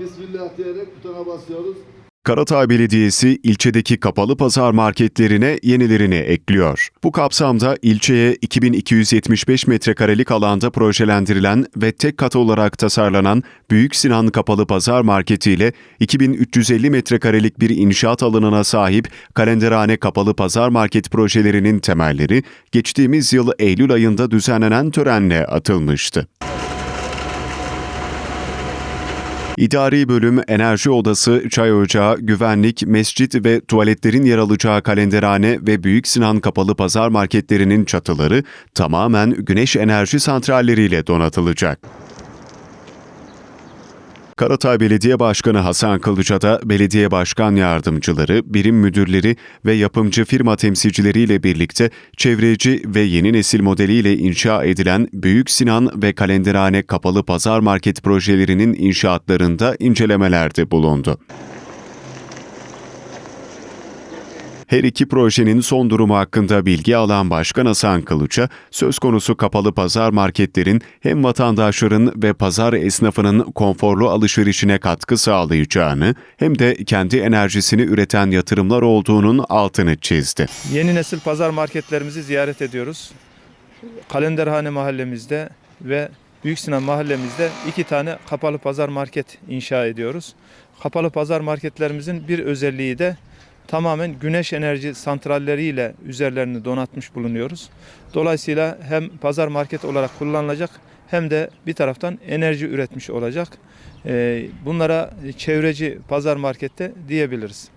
Bismillah diyerek butona basıyoruz. Karatay Belediyesi ilçedeki kapalı pazar marketlerine yenilerini ekliyor. Bu kapsamda ilçeye 2275 metrekarelik alanda projelendirilen ve tek kat olarak tasarlanan Büyük Sinan Kapalı Pazar Marketi ile 2350 metrekarelik bir inşaat alanına sahip Kalenderhane Kapalı Pazar Market projelerinin temelleri geçtiğimiz yıl Eylül ayında düzenlenen törenle atılmıştı. İdari bölüm, enerji odası, çay ocağı, güvenlik, mescit ve tuvaletlerin yer alacağı kalenderhane ve Büyük Sinan Kapalı Pazar marketlerinin çatıları tamamen güneş enerji santralleriyle donatılacak. Karatay Belediye Başkanı Hasan Kılıca da belediye başkan yardımcıları, birim müdürleri ve yapımcı firma temsilcileriyle birlikte çevreci ve yeni nesil modeliyle inşa edilen Büyük Sinan ve Kalenderhane Kapalı Pazar Market projelerinin inşaatlarında incelemelerde bulundu. Her iki projenin son durumu hakkında bilgi alan Başkan Hasan Kılıç'a, söz konusu kapalı pazar marketlerin hem vatandaşların ve pazar esnafının konforlu alışverişine katkı sağlayacağını hem de kendi enerjisini üreten yatırımlar olduğunun altını çizdi. Yeni nesil pazar marketlerimizi ziyaret ediyoruz. Kalenderhane mahallemizde ve Büyük Sinan mahallemizde iki tane kapalı pazar market inşa ediyoruz. Kapalı pazar marketlerimizin bir özelliği de tamamen güneş enerji santralleriyle üzerlerini donatmış bulunuyoruz. Dolayısıyla hem pazar market olarak kullanılacak hem de bir taraftan enerji üretmiş olacak. Ee, Bunlara çevreci pazar markette diyebiliriz.